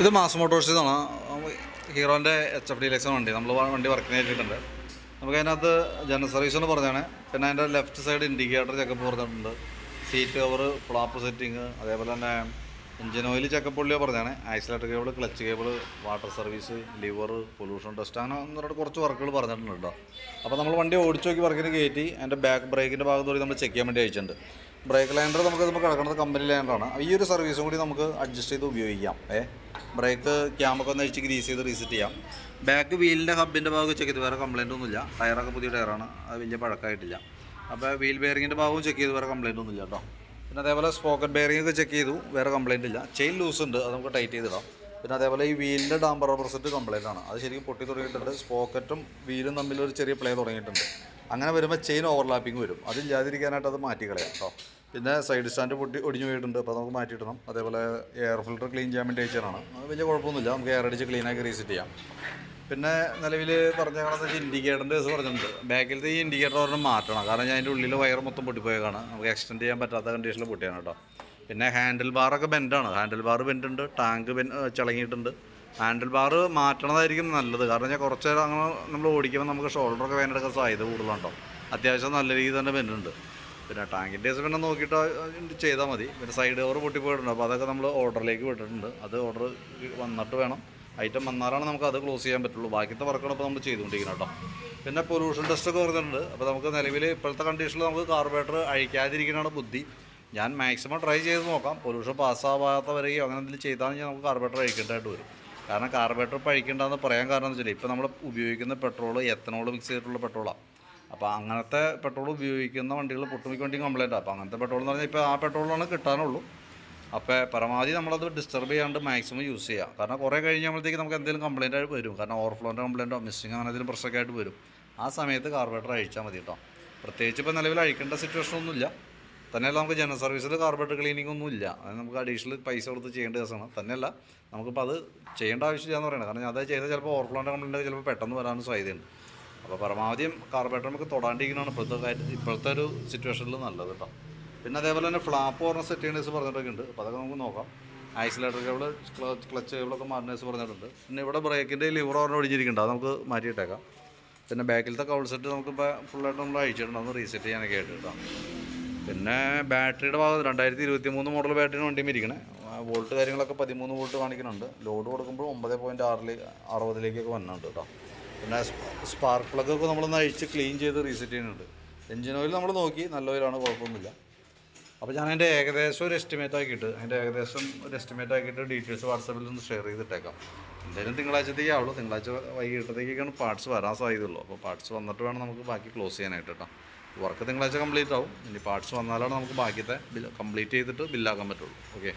ഇത് mass motors ആണ് ഹീറോന്റെ എച്ച് എഫ് ഡി ലക്സ് വണ്ടി. നമ്മൾ വണ്ടി വർക്കിന് ചെയ്തിട്ടുണ്ട് നമുക്ക് അതിനകത്ത് ജനറൽ സർവീസ് എന്ന് പറഞ്ഞാണ്. പിന്നെ അതിന്റെ ലെഫ്റ്റ് സൈഡ് ഇൻഡിക്കേറ്റർ ചെക്കപ്പ് പറഞ്ഞിട്ടുണ്ട്. സീറ്റ് കവർ ഫ്ലാപ്പ് സെറ്റിങ് അതേപോലെ തന്നെ എഞ്ചിൻ ഓയിൽ ചെക്കപ്പ് പുള്ളിയോ പറഞ്ഞാണ്. Accelerator cable clutch cable water service lever pollution test അങ്ങനെ ഒന്ന് കുറച്ച് വർക്കുകൾ പറഞ്ഞിട്ടുണ്ട് കേട്ടോ. അപ്പോൾ നമ്മൾ വണ്ടി ഓടിച്ചു നോക്കി വർക്കിന് കയറ്റി അതിന്റെ ബാക്ക് ബ്രേക്കിന്റെ ഭാഗത്ത് നമ്മൾ ചെക്ക് ചെയ്യാൻ വേണ്ടി അയച്ചിട്ടുണ്ട്. ബ്രേക്ക് ലൈൻഡർ നമുക്ക് നമുക്ക് കിടക്കുന്നത് കമ്പനി ലൈൻഡറാണ് ഈ ഒരു സർവീസും കൂടി നമുക്ക് അഡ്ജസ്റ്റ് ചെയ്ത് ഉപയോഗിക്കാം. ഏ? ബ്രേക്ക് ക്യാമൊക്കെ ഒന്ന് അഴിച്ച് ഗ്രീസ് ചെയ്ത് റീസെറ്റ് ചെയ്യാം. ബാക്ക് വീലിന്റെ ഹബിന്റെ ഭാഗം ചെക്ക് ചെയ്ത്. വേറെ കംപ്ലൈന്റ് ഒന്നുമില്ല. ടയറൊക്കെ പുതിയ ടയറാണ് അത് വലിയ പഴക്കമായിട്ടില്ല. അപ്പോൾ വീൽ ബെയറിങ്ങിന്റെ ഭാഗവും ചെക്ക് ചെയ്ത്. വേറെ കംപ്ലൈന്റ് ഒന്നുമില്ല കേട്ടോ. പിന്നെ അതേപോലെ സ്പോക്കറ്റ് ബെയറിംഗ് ഒക്കെ ചെക്ക് ചെയ്തു. വേറെ കംപ്ലൈന്റ് ഇല്ല. ചെയിൻ ലൂസ് ഉണ്ട്. അത് നമുക്ക് ടൈറ്റ് ചെയ്തിടാം. പിന്നെ അതേപോലെ ഈ വീലിന്റെ ഡാമ്പർ റബ്ബർ സെറ്റ് കംപ്ലൈന്റ് ആണ്. അത് ശരിക്കും പൊട്ടി തുടങ്ങിയിട്ടുണ്ട്. സ്പോക്കറ്റും വീലും തമ്മിൽ ഒരു ചെറിയ പ്ലേ തുടങ്ങിയിട്ടുണ്ട്. അങ്ങനെ വരുമ്പോൾ ചെയിൻ ഓവർലാപ്പിംഗ് വരും. അതില്ലാതിരിക്കാനായിട്ട് അത് മാറ്റി കളയാം കേട്ടോ പിന്നെ സൈഡ് സ്റ്റാൻഡ് പൊട്ടി ഒടിഞ്ഞു പോയിട്ടുണ്ട്. അപ്പോൾ നമുക്ക് മാറ്റിയിടണം അതേപോലെ എയർ ഫിൽട്ടർ ക്ലീൻ ചെയ്യാൻ വേണ്ടി അയച്ചതാണ് വലിയ കുഴപ്പമൊന്നുമില്ല. നമുക്ക് എയർ അടിച്ച് ക്ലീനാക്കി റീസെറ്റ് ചെയ്യാം. പിന്നെ നിലവിൽ പറഞ്ഞ കാണുന്നത് ഇൻഡിക്കേറ്ററിന്റെ കേസ് പറഞ്ഞിട്ടുണ്ട്. ബാക്കിലത്തെ ഈ ഇൻഡിക്കേറ്റർ ഒരെണ്ണം മാറ്റണം. കാരണം ഞാൻ അതിന്റെ ഉള്ളിൽ വയർ മൊത്തം പൊട്ടിപ്പോയേക്കാണ്. നമുക്ക് എക്സ്റ്റെൻഡ് ചെയ്യാൻ പറ്റാത്ത കണ്ടീഷനിൽ പൊട്ടിയാണ് കേട്ടോ പിന്നെ ഹാൻഡിൽ ബാറൊക്കെ ബെൻഡാണ് ഹാൻഡിൽ ബാർ ബെൻഡുണ്ട് ടാങ്ക് ബെൻ ചിളങ്ങിയിട്ടുണ്ട്. ഹാൻഡിൽ ബാർ മാറ്റണതായിരിക്കും നല്ലത്. കാരണം ഞാൻ കുറച്ച് നേരം അങ്ങനെ നമ്മൾ ഓടിക്കുമ്പോൾ നമുക്ക് ഷോൾഡറൊക്കെ വേനെടുക്കാൻ സാധ്യത കൂടുതലുണ്ടോ? അത്യാവശ്യം നല്ല രീതിയിൽ തന്നെ ബെൻഡുണ്ട് പിന്നെ ടാങ്കിന്റെ കേസ് പിന്നെ നോക്കിയിട്ട് ചെയ്താൽ മതി. പിന്നെ സൈഡ് ഡോർ പൊട്ടിപ്പോയിട്ടുണ്ട്. അപ്പോൾ അതൊക്കെ നമ്മൾ ഓർഡറിലേക്ക് വിട്ടിട്ടുണ്ട്. അത് ഓർഡർ വന്നിട്ട് വേണം. ഐറ്റം വന്നാലാണ് നമുക്ക് അത് ക്ലോസ് ചെയ്യാൻ പറ്റുള്ളൂ. ബാക്കിത്തെ വർക്കാണ് ഇപ്പോൾ നമ്മൾ ചെയ്തുകൊണ്ടിരിക്കുന്നത് കേട്ടോ. പിന്നെ പൊല്യൂഷൻ ടെസ്റ്റ് ഒക്കെ വരുന്നുണ്ട് അപ്പോൾ നമുക്ക് നിലവിൽ ഇപ്പോഴത്തെ കണ്ടീഷനിൽ നമുക്ക് കാർബറേറ്റർ അഴിക്കാതിരിക്കുന്നതാണ് ബുദ്ധി. ഞാൻ മാക്സിമം ട്രൈ ചെയ്ത് നോക്കാം. പൊല്യൂഷൻ പാസ്സാവാത്ത വരികയോ അങ്ങനെ എന്തെങ്കിലും ചെയ്താൽ നമുക്ക് കാർബറേറ്റർ അഴിക്കേണ്ടതായിട്ട് വരും. കാരണം കാർബറേറ്റർ ഇപ്പോൾ അഴിക്കേണ്ടതെന്ന് പറയാൻ കാരണം എന്ന് വെച്ചാൽ ഇപ്പോൾ നമ്മൾ ഉപയോഗിക്കുന്ന പെട്രോൾ എത്തനോൾ മിക്സ് ചെയ്തിട്ടുള്ള പെട്രോളാണ് അപ്പോൾ അങ്ങനത്തെ പെട്രോൾ ഉപയോഗിക്കുന്ന വണ്ടികൾ പൊട്ടുമിക്ക വണ്ടിയും കംപ്ലൈന്റ് അപ്പോൾ അങ്ങനത്തെ പെട്രോൾ എന്ന് പറഞ്ഞാൽ ഇപ്പോൾ ആ പെട്രോളാണ് കിട്ടാനുള്ളൂ. അപ്പോൾ പരമാവധി നമ്മളത് ഡിസ്റ്റർബ് ചെയ്യാണ്ട് മാക്സിമം യൂസ് ചെയ്യുക കാരണം കുറേ കഴിഞ്ഞപ്പോഴത്തേക്ക് നമുക്ക് എന്തെങ്കിലും കംപ്ലൈന്റ് ആയിട്ട് വരും. കാരണം ഓവർഫ്ലോന്റെ കംപ്ലൈന്റോ മിസ്സിങ് അങ്ങനെ എന്തെങ്കിലും പ്രശ്നമൊക്കെ ആയിട്ട് വരും. ആ സമയത്ത് കാർബറേറ്റർ അഴിച്ചാൽ മതി കേട്ടോ പ്രത്യേകിച്ച് ഇപ്പോൾ നിലവിൽ അഴിക്കേണ്ട സിറ്റുവേഷൻ ഒന്നുമില്ല. തന്നെയല്ല നമുക്ക് ജനറൽ സർവീസിൽ കാർബറേറ്റർ ക്ലീനിങ് ഒന്നും ഇല്ല. അത് നമുക്ക് അഡീഷണൽ പൈസ കൊടുത്ത് ചെയ്യേണ്ട ദിവസമാണ് തന്നെയല്ല നമുക്കിപ്പോൾ അത് ചെയ്യേണ്ട ആവശ്യമില്ല എന്ന് പറയുന്നത് കാരണം അത് ചെയ്താൽ ചിലപ്പോൾ ഓവർഫ്ലോന്റെ കംപ്ലൈന്റ് ചിലപ്പോൾ പെട്ടെന്ന് വരാനും സാധ്യതയുണ്ട്. അപ്പോൾ പരമാവധിയും കാർബറേറ്റർ നമുക്ക് തൊടാണ്ടിരിക്കുന്നതാണ് ഇപ്പോഴത്തെ കാര്യം ഇപ്പോഴത്തെ ഒരു സിറ്റുവേഷനിൽ നല്ലത് കേട്ടോ. പിന്നെ അതേപോലെ തന്നെ ഫ്ലാപ്പ് പറഞ്ഞ സെറ്റിങ്സ് പറഞ്ഞിട്ടൊക്കെ ഉണ്ട്. അപ്പോൾ അതൊക്കെ നമുക്ക് നോക്കാം. ആക്സിലേറ്റർ കേബിൾ ക്ലച്ച് ക്ലച്ച് കേബിളൊക്കെ മാറ്റേഴ്സ് പറഞ്ഞിട്ടുണ്ട്. പിന്നെ ഇവിടെ ബ്രേക്കിന്റെ ലിവർ ഓർഡർ ഒടിഞ്ഞിരിക്കുന്നുണ്ട്. അത് നമുക്ക് മാറ്റിയിട്ടേക്കാം. പിന്നെ ബാക്കിലത്തെ കൗൾ സെറ്റ് നമുക്കിപ്പോൾ ഫുള്ളായിട്ട് നമ്മൾ അയച്ചിട്ടുണ്ട് ഒന്ന് റീസെറ്റ് ചെയ്യാനൊക്കെ ആയിട്ട് കേട്ടോ. പിന്നെ ബാറ്ററിയുടെ ഭാഗത്ത് രണ്ടായിരത്തി ഇരുപത്തി മൂന്ന് മോഡൽ ബാറ്ററിയാണ് വണ്ടിയും ഇരിക്കണേ. വോൾട്ട് കാര്യങ്ങളൊക്കെ പതിമൂന്ന് വോൾട്ട് കാണിക്കുന്നുണ്ട്. ലോഡ് കൊടുക്കുമ്പോൾ ഒമ്പത് പോയിന്റ് ആറിൽ അറുപതിലേക്കൊക്കെ വന്നിട്ടുണ്ട് കേട്ടോ പിന്നെ സ്പാർക്ക് പ്ലഗൊക്കെ നമ്മളൊന്ന് അഴിച്ച് ക്ലീൻ ചെയ്ത് റീസെറ്റ് ചെയ്യുന്നുണ്ട്. എഞ്ചിൻ ഓയിൽ നമ്മൾ നോക്കി നല്ല ഓയിലാണ് കുഴപ്പമൊന്നുമില്ല. അപ്പോൾ ഞാൻ അതിന്റെ ഏകദേശം ഒരു എസ്റ്റിമേറ്റ് ആക്കിയിട്ട് അതിന്റെ ഏകദേശം ഒരു എസ്റ്റിമേറ്റ് ആക്കിയിട്ട് ഡീറ്റെയിൽസ് വാട്സാപ്പിൽ ഒന്ന് ഷെയർ ചെയ്തിട്ടേക്കാം. എന്തായാലും തിങ്കളാഴ്ചത്തേക്കേ ആവുള്ളൂ. തിങ്കളാഴ്ച വൈകിട്ടത്തേക്കാണ് പാർട്സ് വരാൻ സാധ്യതയുള്ളൂ. അപ്പോൾ പാർട്സ് വന്നിട്ട് വേണം നമുക്ക് ബാക്കി ക്ലോസ് ചെയ്യാനായിട്ട് കേട്ടോ വർക്ക് തിങ്കളാഴ്ച കംപ്ലീറ്റ് ആവും. ഇനി പാർട്സ് വന്നാലാണ് നമുക്ക് ബാക്കിയത്തെ ബിൽ കംപ്ലീറ്റ് ചെയ്തിട്ട് ബില്ലാക്കാൻ പറ്റുള്ളൂ. ഓക്കെ